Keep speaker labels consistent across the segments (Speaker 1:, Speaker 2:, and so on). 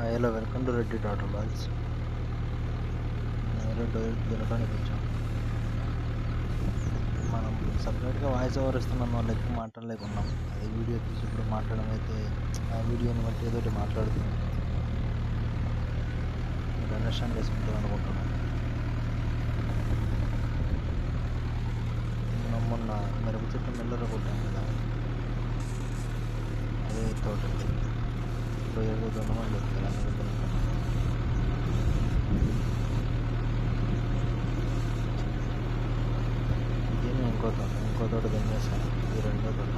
Speaker 1: Hello welcome to Reddy daughter balls నేను తినడానికి వచ్చాం మనం సపరేట్గా వాయిస్ ఓవర్ ఇస్తున్నాం వాళ్ళు ఎక్కువ మాట్లాడలేకున్నాం. అదే వీడియో తీసి ఇప్పుడు మాట్లాడడం అయితే ఆ వీడియోని బట్టి ఏదో ఒకటి మాట్లాడుతున్నాం మీరు అండర్స్టాండ్ చేసుకుంటాం అనుకుంటున్నాను. మనం మొన్న మిరప చెట్టు మిల్లర కొట్టాం కదా అదే తోట ఇప్పుడు ఏదో దొంగమని చెప్తారు అందుకు దీన్ని ఇంకో తోట ఇంకో తోట దున్నేసాను ఇది రెండో తోట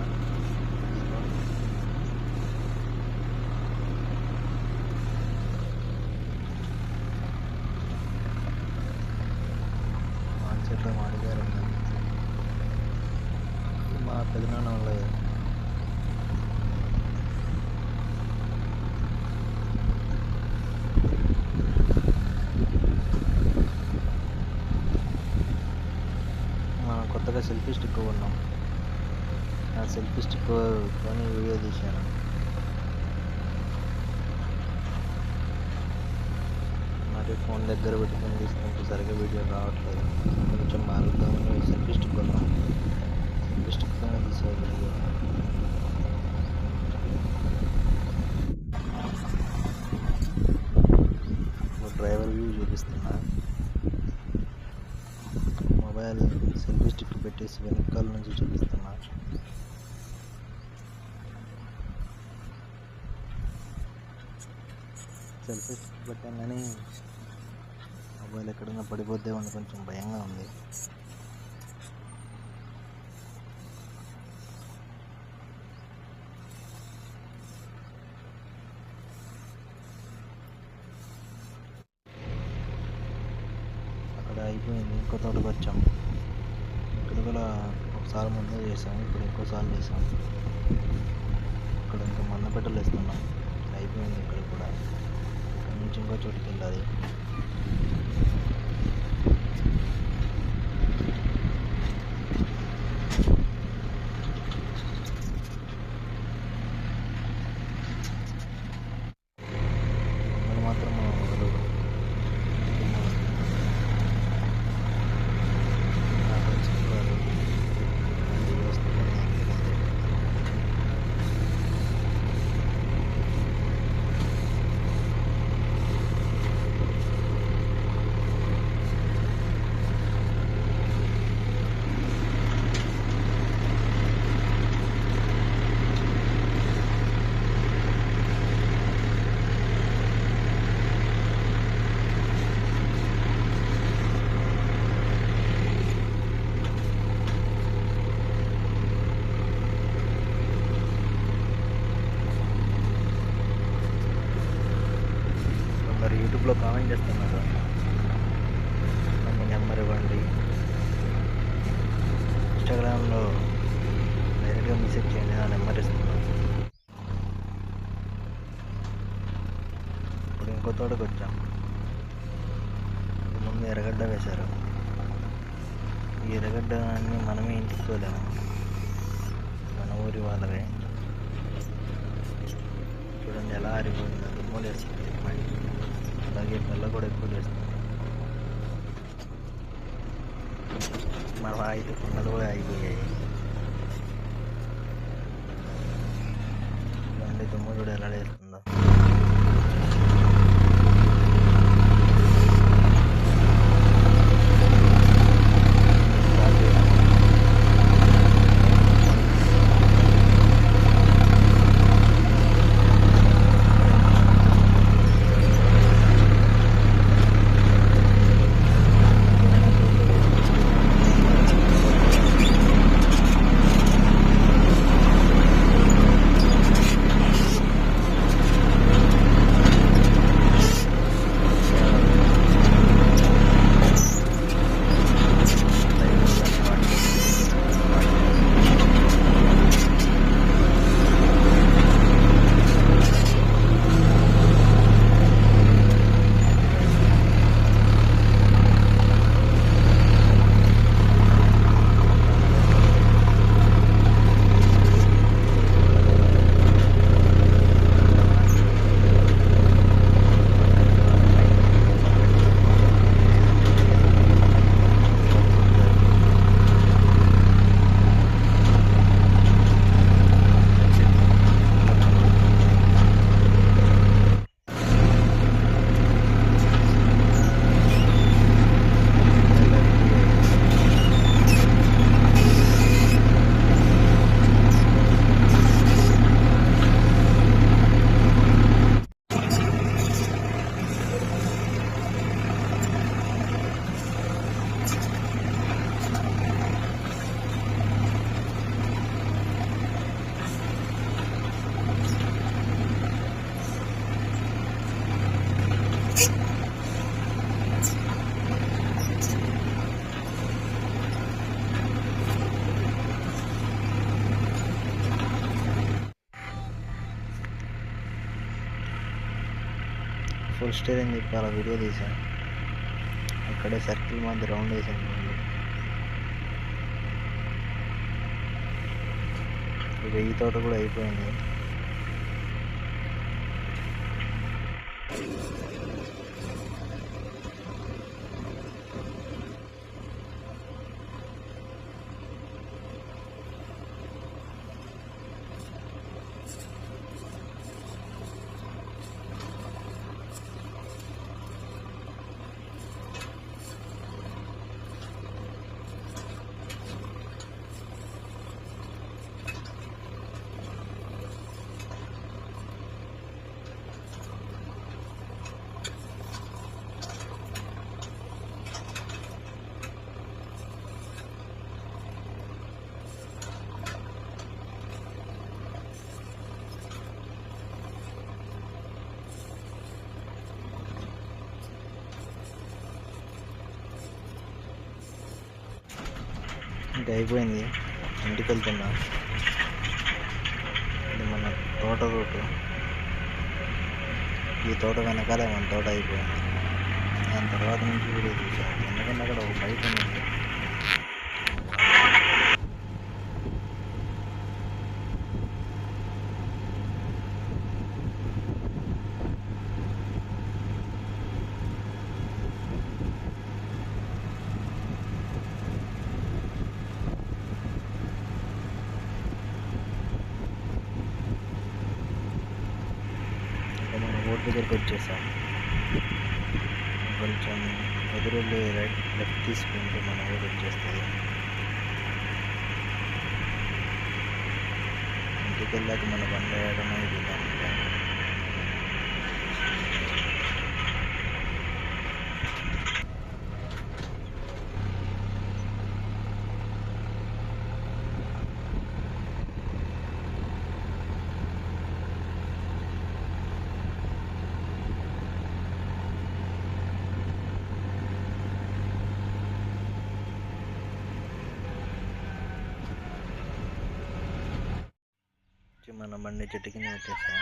Speaker 1: మా చెట్లు మాడిగారు మా పెదనాన్న వాళ్ళ మనం కొత్తగా సెల్ఫీ స్టిక్ కొన్నాం. ఆ సెల్ఫీ స్టిక్ కొని వీడియో తీశాను. మరి ఫోన్ దగ్గర పెట్టుకొని తీసుకుంటే సరిగ్గా వీడియో రావట్లేదు. కొంచెం మారుద్దామని సెల్ఫీ స్టిక్ కొన్నాం సెల్ఫీ స్టిక్తోనే తీసే వీడియో డ్రైవర్ వ్యూ చూపిస్తున్నా మొబైల్ సెల్ఫీ స్టిక్ పెట్టేసి వెనకాల నుంచి చూపిస్తున్నా. సెల్ఫీ స్టిక్ పెట్టాను కానీ మొబైల్ ఎక్కడైనా పడిపోద్దేమని కొంచెం భయంగా ఉంది. అక్కడ అయిపోయింది. ఇంకో తోటకు వచ్చాము ఒకసారి ముందే చేసాం ఇప్పుడు ఎక్కువసార్లు చేసాం ఇక్కడ ఇంకా మంద పెట్టలు వేస్తున్నాం. అయిపోయింది ఇక్కడ కూడా. ఇక్కడ నుంచి ఇంకో చోటుకి వెళ్ళాలి. చేస్తున్నారు. నన్ను నెంబర్ ఇవ్వండి. ఇన్స్టాగ్రామ్లో డైరెక్ట్గా మెసేజ్ చేయండి నా నెంబర్ ఇస్తున్నాను. ఇప్పుడు ఇంకో తోటకు వచ్చాం. ముందు ఎర్రగడ్డ వేశారు. ఈ ఎర్రగడ్డ అన్ని మనమే ఇంటికోలేము మన ఊరి వాళ్ళవే చూడండి ఎలా ఆరిపోయిందో. దుమ్ములు వేస్తుంది. అలాగే పిల్ల కూడా ఎక్కువ చేస్తుంది మన ఐదు కొండలు కూడా అయిపోయాయి. ఫుల్ స్టేర్ అని చెప్పి అలా వీడియో తీశాను అక్కడే సర్కిల్ మంది రౌండ్ వేసాను వెయ్యి తోట కూడా అయిపోయింది. ఇంకా అయిపోయింది. ఇంటికి వెళ్తున్నా ఇది మన తోట రూటు. ఈ తోట వెనకాలే మన తోట అయిపోయింది. దాని తర్వాత నుంచి వీడియో చూసాను ఎందుకంటే అక్కడ ఒక బైక్ ఉంది. ఇంకా మన వచ్చేసాం. కొంచెం ఎదురెళ్ళి రైట్ లెఫ్ట్ తీసుకుంటే మన ఊరు వచ్చేస్తుంది. ఇంటికి వెళ్ళాక మన బండి వేయడం ఇది మన బండి చెట్టు కింద పెట్టేసా.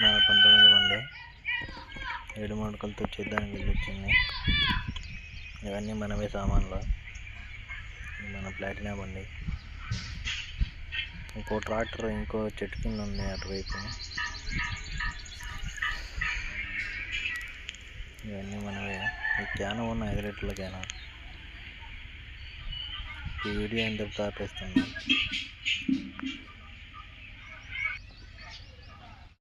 Speaker 1: మన పంతొమ్మిది బండి. ఏడు మడకలతో చేద్దానికి వెళ్ళి వచ్చింది. ఇవన్నీ మనమే సామాన్లు. మన ప్లాటినా బండి. ఇంకో ట్రాక్టర్ ఇంకో చెట్టు కింద ఉంది అటువైపు. ఇవన్నీ మనమే ఈ క్యాన్ ఉన్న ఎగరేట్ల క్యాన్. ఈ వీడియో ఇంతటితో ఆపేస్తున్నాను